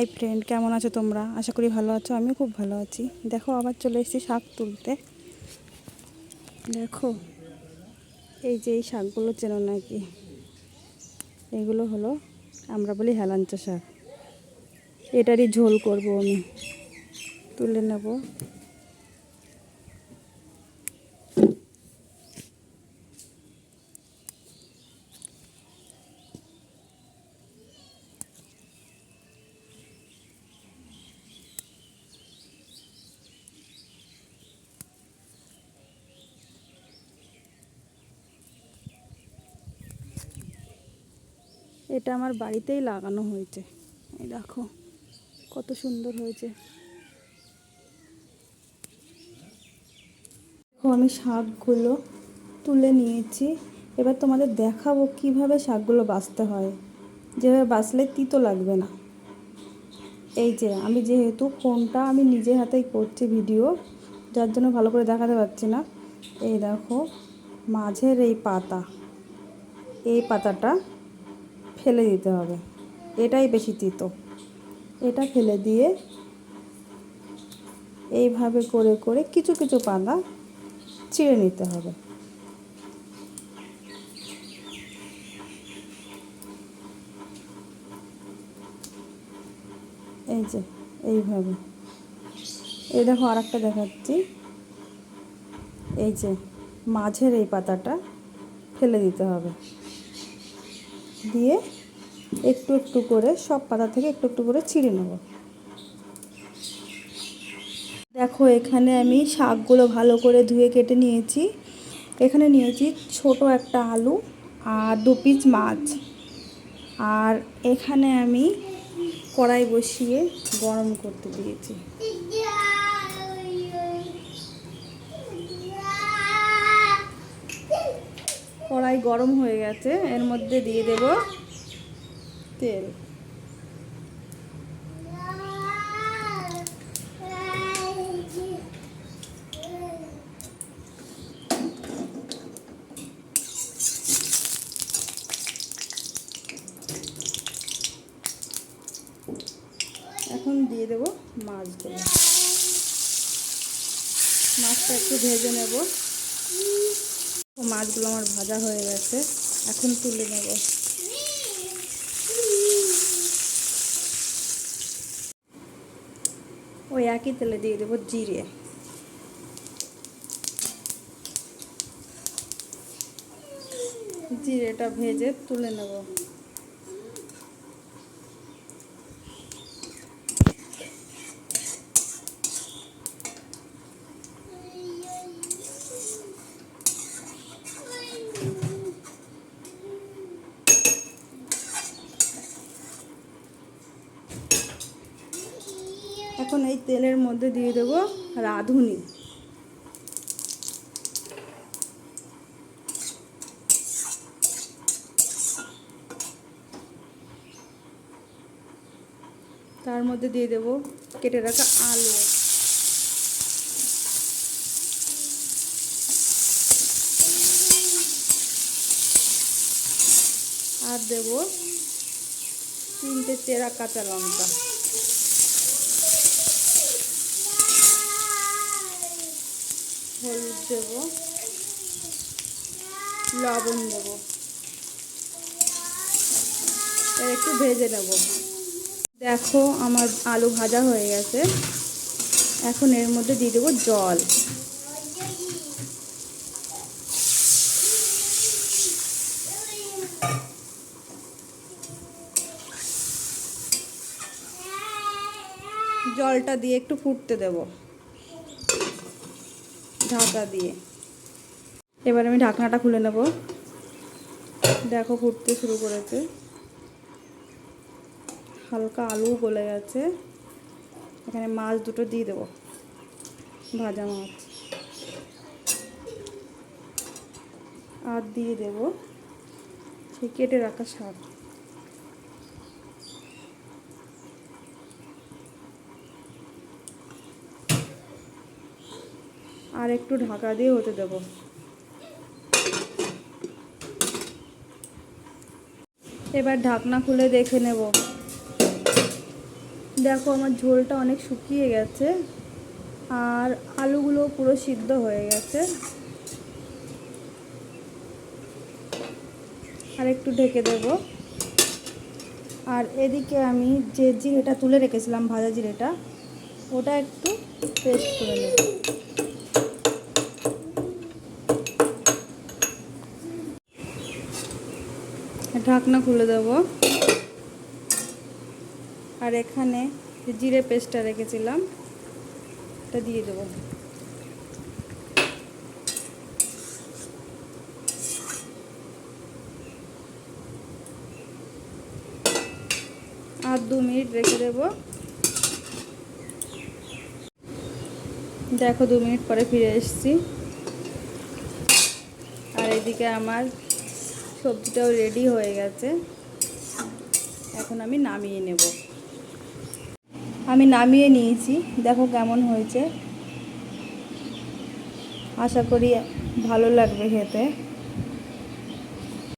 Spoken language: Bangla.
হাই ফ্রেন্ড কেমন আছো তোমরা? আশা করি ভালো আছো, আমিও খুব ভালো আছি। দেখো, আবার চলে এসেছি শাক তুলতে। দেখো, এই যে এই শাকগুলো চেনো নাকি? এগুলো হলো আমরা বলি হেলাঞ্চা শাক। এটারই ঝোল করব আমি। তুলে নেব। এটা আমার বাড়িতেই লাগানো হয়েছে। এই দেখো, কত সুন্দর হয়েছে। দেখো, আমি শাকগুলো তুলে নিয়েছি। এবার তোমাদের দেখাবো কীভাবে শাকগুলো বাছতে হয়। যেভাবে বাঁচলে তিতো লাগবে না। এই যে, আমি যেহেতু ফোনটা আমি নিজে হাতেই করছি ভিডিও, যার জন্য ভালো করে দেখাতে পারছি না। এই দেখো, মাঝের এই পাতা, এই পাতাটা ফেলে দিতে হবে। এটাই বেশি তিতো। এটা ফেলে দিয়ে এইভাবে করে করে কিছু কিছু পাতা চিড়ে নিতে হবে। এই যে, এইভাবে। এই দেখো আর একটা দেখাচ্ছি। এই যে, মাঝের এই পাতাটা ফেলে দিতে হবে। দিয়ে একটু একটু করে সব পাতা থেকে একটু একটু করে ছিঁড়ে নেব। দেখো, এখানে আমি শাকগুলো ভালো করে ধুয়ে কেটে নিয়েছি। এখানে নিয়েছি ছোট একটা আলু আর দু পিস মাছ। আর এখানে আমি কড়াই বসিয়ে গরম করতে দিয়েছি। কড়াই গরম হয়ে গেছে, এর মধ্যে দিয়ে দেব তেল। এখন দিয়ে দেব মাছগুলো। মাছটা একটু ভেজে নেব। মাছগুলো আমার ভাজা হয়ে গেছে। এখন তুলে নেব। ওই একই তেলে দিয়ে দেবো জিরে। জিরেটা ভেজে তুলে নেব। এখন এই তেলের মধ্যে দিয়ে দেবো রাঁধুনি। তার মধ্যে দিয়ে দেব কেটে রাখা আলু। আর দেব তিনটে চেরা কাঁচা লঙ্কা। হলুদ দেব। লবণ দেব। একটু ভেজে নেব। দেখো আমার আলু ভাজা হয়ে গেছে। এখন এর মধ্যে দিয়ে দেবো জল। জলটা দিয়ে একটু ফুটতে দেবো। ঢাকা দিয়ে। এবার আমি ঢাকনাটা খুলে নেব। দেখো, ফুটতে শুরু করেছে। হালকা আলু গলে গেছে। এখানে মাছ দুটো দিয়ে দেবো। ভাজা মাছ। আর দিয়ে দেব। সেই কেটে রাখা শাক। আর একটু ঢাকা দিয়ে হতে দেব। এবার ঢাকনা খুলে দেখে নেব। দেখো আমার ঝোলটা অনেক শুকিয়ে গেছে, আর আলুগুলো পুরো সিদ্ধ হয়ে গেছে। আর একটু ঢেকে দেব। আর এদিকে আমি যে জিরেটা তুলে রেখেছিলাম, ভাজা জিরেটা, ওটা একটু পেস্ট করে নেব। ঢাকনা খুলে দেব। আর এখানে জিরে পেস্টটা রেখেছিলাম। এটা দিয়ে দেবো। আর দু মিনিট রেখে দেব। দেখো দু মিনিট পরে ফিরে এসেছি। আর এদিকে আমার সবজিটাও রেডি হয়ে গেছে। এখন আমি নামিয়ে নেব। আমি নামিয়ে নিয়েছি। দেখো কেমন হয়েছে। আশা করি ভালো লাগবে খেতে।